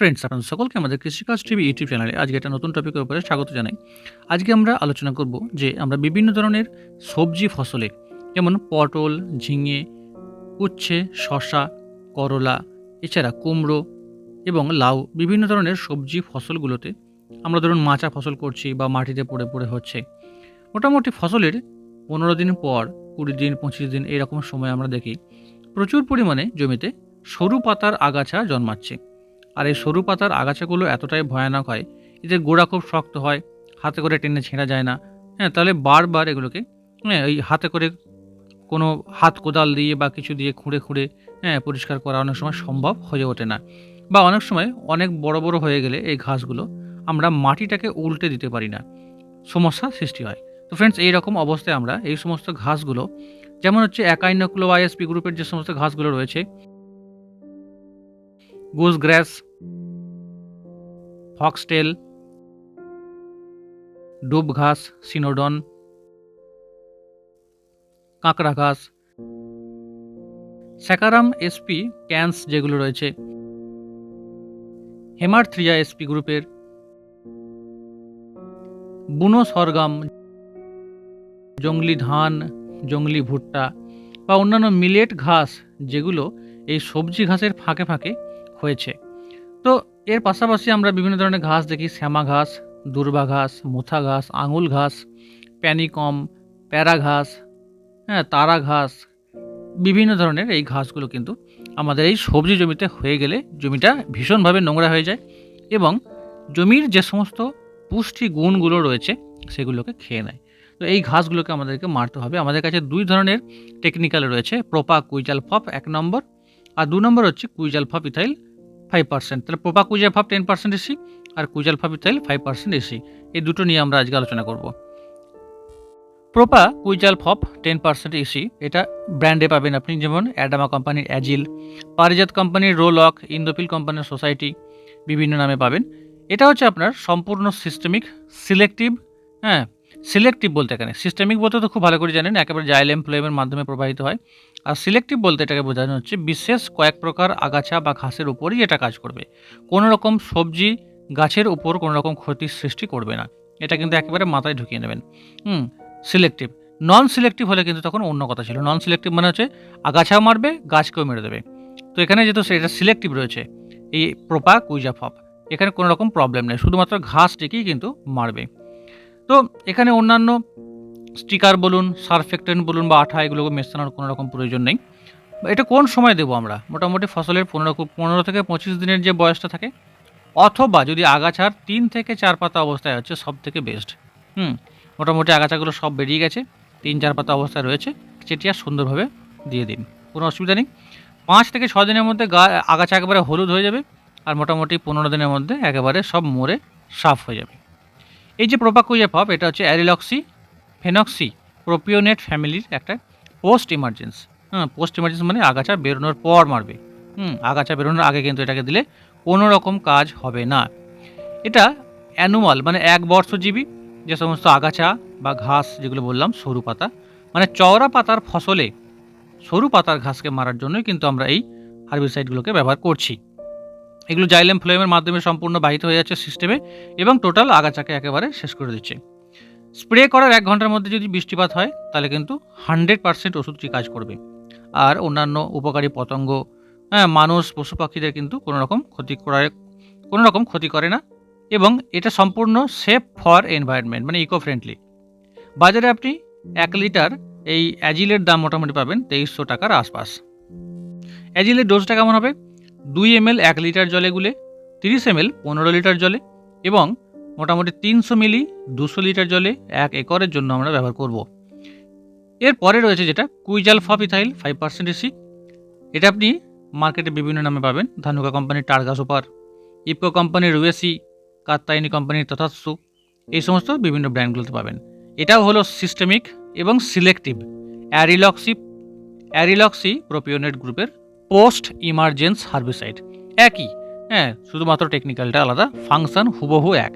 Friends আপনাদের সকলকে আমাদের কৃষিকাজ টিভি ইউটিউব চ্যানেলে আজকে একটা নতুন টপিকের উপরে স্বাগত জানাই। আজকে আমরা আলোচনা করব যে আমরা বিভিন্ন ধরনের সবজি ফসলে, যেমন পটল, ঝিঙে, উচ্ছে শশা করলা, এছাড়া কুমড়ো এবং লাউ, বিভিন্ন ধরনের সবজি ফসলগুলোতে আমরা ধরুন মাচা ফসল করছি বা মাটিতে পড়ে পড়ে হচ্ছে। মোটামুটি ফসলের পনেরো দিন পর, কুড়ি দিন, পঁচিশ দিন এরকম সময় আমরা দেখি, প্রচুর পরিমাণে জমিতে সরু পাতার আগাছা জন্মাচ্ছে। আর এই সরু পাতার আগাছাগুলো এতটাই ভয়ানক হয় এদের গোড়া খুব শক্ত হয়, হাতে করে টেনে ছেঁড়া যায় না। হ্যাঁ তাহলে বারবার এগুলোকে হ্যাঁ এই হাতে করে কোনো হাত কোদাল দিয়ে বা কিছু দিয়ে খুঁড়ে খুঁড়ে হ্যাঁ পরিষ্কার করা অনেক সময় সম্ভব হয়ে ওঠে না। বা অনেক সময় অনেক বড় বড় হয়ে গেলে এই ঘাসগুলো আমরা মাটিটাকে উল্টে দিতে পারি না। সমস্যা সৃষ্টি হয়। তো ফ্রেন্ডস এই রকম অবস্থায় আমরা এই সমস্ত ঘাসগুলো, যেমন হচ্ছে একাইনক্লো আইএসপি গ্রুপের যে সমস্ত ঘাসগুলো রয়েছে গুজ গ্রাস ফক্সটেল ডুব ঘাস সিনোডন কাঁকড়া ঘাস স্যাকারাম এসপি, ক্যান্স যেগুলো রয়েছে, হেমারথ্রিয়া এসপি গ্রুপের বুনো সরগম জঙ্গলি ধান, জঙ্গলি ভুট্টা বা অন্যান্য মিলেট ঘাস যেগুলো এই সবজি ঘাসের ফাঁকে ফাঁকে হয়েছে। তো এর পাশাপাশি আমরা বিভিন্ন ধরনের ঘাস দেখি, শ্যামা ঘাস, দুর্বা ঘাস, মুথা ঘাস, আঙুল ঘাস, প্যানিকম, প্যারা ঘাস হ্যাঁ তারা ঘাস, বিভিন্ন ধরনের এই ঘাসগুলো কিন্তু আমাদের এই সবজি জমিতে হয়ে গেলে জমিটা ভীষণভাবে নোংরা হয়ে যায় এবং জমির যে সমস্ত পুষ্টি গুণগুলো রয়েছে সেগুলোকে খেয়ে নেয়। তো এই ঘাসগুলোকে আমাদেরকে মারতে হবে। আমাদের কাছে দুই ধরনের টেকনিক্যাল রয়েছে, প্রোপা কুইজাল ফপ এক নম্বর আর দু নম্বর হচ্ছে quizalofop ethyl five percent তাহলে propaquizafop ten percent EC আর quizalofop ethyl five percent EC এই দুটো নিয়ে আমরা আজকে আলোচনা করব। Propaquizafop ten percent EC এটা ব্র্যান্ডে পাবেন আপনি, যেমন অ্যাডামা কোম্পানির অ্যাজিল, পারিজাত কোম্পানির রোলক, ইন্দোপিল কোম্পানির সোসাইটি, বিভিন্ন নামে পাবেন। এটা হচ্ছে আপনার সম্পূর্ণ সিস্টেমিক সিলেক্টিভ হ্যাঁ সিলেক্টিভ বলতে এখানে সিস্টেমিক বলতে তো খুব ভালো করে জানেন, একেবারে জাইলেম ফ্লেমের মাধ্যমে প্রবাহিত হয়। আর সিলেক্টিভ বলতে এটাকে বোঝানো হচ্ছে, বিশেষ কয়েক প্রকার আগাছা বা ঘাসের উপরই এটা কাজ করবে। কোনো রকম সবজি গাছের উপর কোনো রকম ক্ষতির সৃষ্টি করবে না। এটা কিন্তু একেবারে মাথায় ঢুকিয়ে নেবেন। হুম সিলেক্টিভ নন সিলেক্টিভ হলে কিন্তু তখন অন্য কথা ছিল। নন সিলেক্টিভ মানে হচ্ছে আগাছাও মারবে, গাছকেও মেরে দেবে। তো এখানে যেহেতু সেটা সিলেক্টিভ রয়েছে, এই প্রোপা কুইজা ফপ এখানে কোনো রকম প্রবলেম নেই। শুধুমাত্র ঘাসটিকেই কিন্তু মারবে। তো এখানে অন্যান্য স্টিকার বলুন সারফেক্টেন্ট বলুন বা আঠা এগুলোকে মেশানোর কোনো রকম প্রয়োজন নেই। এটা কোন সময় দেবো আমরা? মোটামুটি ফসলের পনেরো পনেরো থেকে পঁচিশ দিনের যে বয়সটা থাকে, অথবা যদি আগাছার তিন থেকে চার পাতা অবস্থায় হচ্ছে সব থেকে বেস্ট হুম, মোটামুটি আগাছাগুলো সব বেরিয়ে গেছে, তিন চার পাতা অবস্থায় রয়েছে চেটিয়া সুন্দরভাবে দিয়ে দিন, কোনো অসুবিধা নেই। পাঁচ থেকে ছ দিনের মধ্যে গা, আগাছা একেবারে হলুদ হয়ে যাবে, আর মোটামুটি পনেরো দিনের মধ্যে একেবারে সব মরে সাফ হয়ে যাবে। এই যে প্রোপাকুইয়া পপ এটা হচ্ছে অ্যারিলক্সি, ফেনক্সি, প্রোপিওনেট ফ্যামিলির একটা পোস্ট ইমার্জেন্সি হ্যাঁ পোস্ট ইমার্জেন্সি মানে আগাছা বেরোনোর পর মারবে। হুম, আগাছা বেরোনোর আগে কিন্তু এটাকে দিলে কোনো রকম কাজ হবে না। এটা অ্যানুয়াল মানে এক বর্ষজীবী, যে সমস্ত আগাছা বা ঘাস যেগুলো বললাম, সরু পাতা মানে চওড়া পাতার ফসলে সরু পাতার ঘাসকে মারার জন্যই কিন্তু আমরা এই হার্বিসাইডগুলোকে ব্যবহার করছি। এগুলো জাইলেম ফ্লেমের মাধ্যমে সম্পূর্ণ বাহিত হয়ে যাচ্ছে সিস্টেমে এবং টোটাল আগাছাকে একেবারে শেষ করে দিচ্ছে। স্প্রে করার এক ঘণ্টার মধ্যে যদি বৃষ্টিপাত হয়, তাহলে কিন্তু হান্ড্রেড পার্সেন্ট ওষুধটি কাজ করবে। আর অন্যান্য উপকারী পতঙ্গ হ্যাঁ মানুষ পশু পাখিদের কিন্তু কোনো রকম ক্ষতি করার কোনো রকম ক্ষতি করে না এবং এটা সম্পূর্ণ সেফ ফর এনভায়রনমেন্ট মানে ইকো ফ্রেন্ডলি বাজারে আপনি এক লিটার এই অ্যাজিলের দাম মোটামুটি পাবেন তেইশশো টাকার আশপাশ। অ্যাজিলের ডোজটা কেমন হবে? দুই এমএল, এক লিটার জলে গুলে, তিরিশ এমএল, পনেরো লিটার জলে এবং মোটামুটি তিনশো মিলি, দুশো লিটার জলে এক একরের জন্য আমরা ব্যবহার করব। এরপরে রয়েছে যেটা quizalofop five percent EC. এটা আপনি মার্কেটে বিভিন্ন নামে পাবেন। ধানুকা কোম্পানির টার্গা সুপার, ইপকো কোম্পানির রুয়েসি কাত্তাইনি কোম্পানির তথাৎসু এই সমস্ত বিভিন্ন ব্র্যান্ডগুলোতে পাবেন। এটাও হলো সিস্টেমিক এবং সিলেক্টিভ অ্যারিলক্সি অ্যারিলক্সি প্রোপিওনেট গ্রুপের পোস্ট ইমার্জেন্স হার্বিসাইড একই হ্যাঁ শুধুমাত্র টেকনিক্যালটা আলাদা ফাংশন হুবহু এক।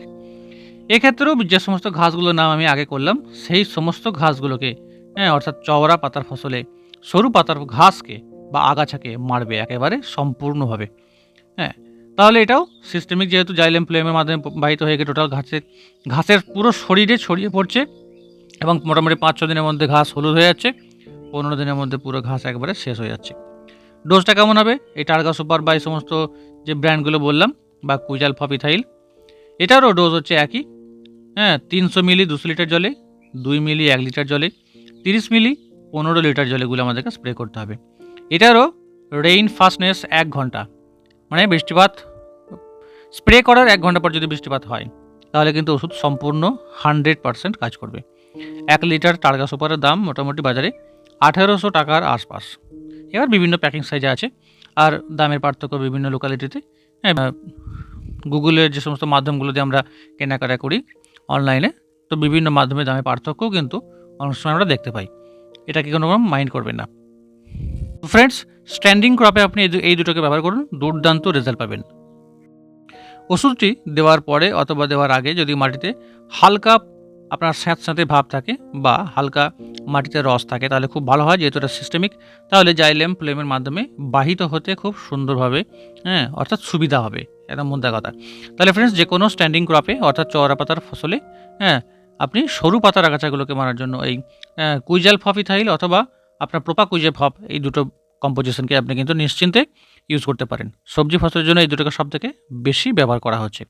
এক্ষেত্রেও যে সমস্ত ঘাসগুলোর নাম আমি আগে করলাম, সেই সমস্ত ঘাসগুলোকে হ্যাঁ অর্থাৎ চওড়া পাতার ফসলে, সরু পাতার ঘাসকে বা আগাছাকে মারবে একেবারে সম্পূর্ণভাবে। হ্যাঁ তাহলে এটাও সিস্টেমিক যেহেতু জাইলেম ফ্লেমের মাধ্যমে বাহিত হয়ে গিয়ে টোটাল ঘাসের ঘাসের পুরো শরীরে ছড়িয়ে পড়ছে এবং মোটামুটি পাঁচ ছ দিনের মধ্যে ঘাস হলুদ হয়ে যাচ্ছে, পনেরো দিনের মধ্যে পুরো ঘাস একবারে শেষ হয়ে যাচ্ছে। ডোজটা কেমন হবে? এই টার্গা সুপার বা এই সমস্ত যে ব্র্যান্ডগুলো বললাম, বা কুইজাল ফপিথাইল, এটারও ডোজ হচ্ছে একই। হ্যাঁ তিনশো মিলি দুশো লিটার জলে, দুই মিলি এক লিটার জলে, তিরিশ মিলি পনেরো লিটার জলেগুলো আমাদেরকে স্প্রে করতে হবে। এটারও রেইন ফাস্টনেস এক ঘণ্টা মানে বৃষ্টিপাত, স্প্রে করার এক ঘণ্টা পর যদি বৃষ্টিপাত হয়, তাহলে কিন্তু ওষুধ সম্পূর্ণ হান্ড্রেড পারসেন্ট কাজ করবে। এক লিটার টার্গা সুপারের দাম মোটামুটি বাজারে আঠেরোশো টাকার আশপাশ। এবার বিভিন্ন প্যাকিং সাইজে আছে। আর দামের পার্থক্য বিভিন্ন লোকালিটিতে হ্যাঁ গুগলের যে সমস্ত মাধ্যমগুলো দিয়ে আমরা কেনাকাটা করি অনলাইনে তো বিভিন্ন মাধ্যমে দামের পার্থক্যও কিন্তু অনেক সময় আমরা দেখতে পাই। এটাকে কোনো রকম মাইন্ড করবেন না। ফ্রেন্ডস স্ট্যান্ডিং ক্রপে আপনি এই দুটোকে ব্যবহার করুন, দুর্দান্ত রেজাল্ট পাবেন। ওষুধটি দেওয়ার পরে অথবা দেওয়ার আগে যদি মাটিতে হালকা আপনার স্যাঁতস্যাঁতে ভাব থাকে বা হালকা মাটিতে রস থাকে, তাহলে খুব ভালো হয় যেহেতু এটা সিস্টেমিক তাহলে জাইলেম ফ্লেমের মাধ্যমে বাহিত হতে খুব সুন্দরভাবে হ্যাঁ অর্থাৎ সুবিধা হবে। এটা মুদ্রা কথা। তাহলে ফ্রেন্ডস যে কোনো স্ট্যান্ডিং ক্রপে অর্থাৎ চওড়া পাতার ফসলে হ্যাঁ আপনি সরু পাতার আগাছাগুলোকে মারার জন্য এই কুইজাল ফপিথাইল অথবা আপনার প্রোপা কুইজে ফপ, এই দুটো কম্পোজিশনকে আপনি কিন্তু নিশ্চিন্তে ইউজ করতে পারেন। সবজি ফসলের জন্য এই দুটোকে সব থেকে বেশি ব্যবহার করা হচ্ছে।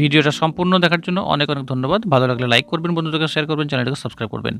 ভিডিওটা সম্পূর্ণ দেখার জন্য অনেক অনেক ধন্যবাদ। ভালো লাগলে লাইক করবেন, বন্ধুদেরকে শেয়ার করবেন চ্যানেলটাকে সাবস্ক্রাইব করবেন।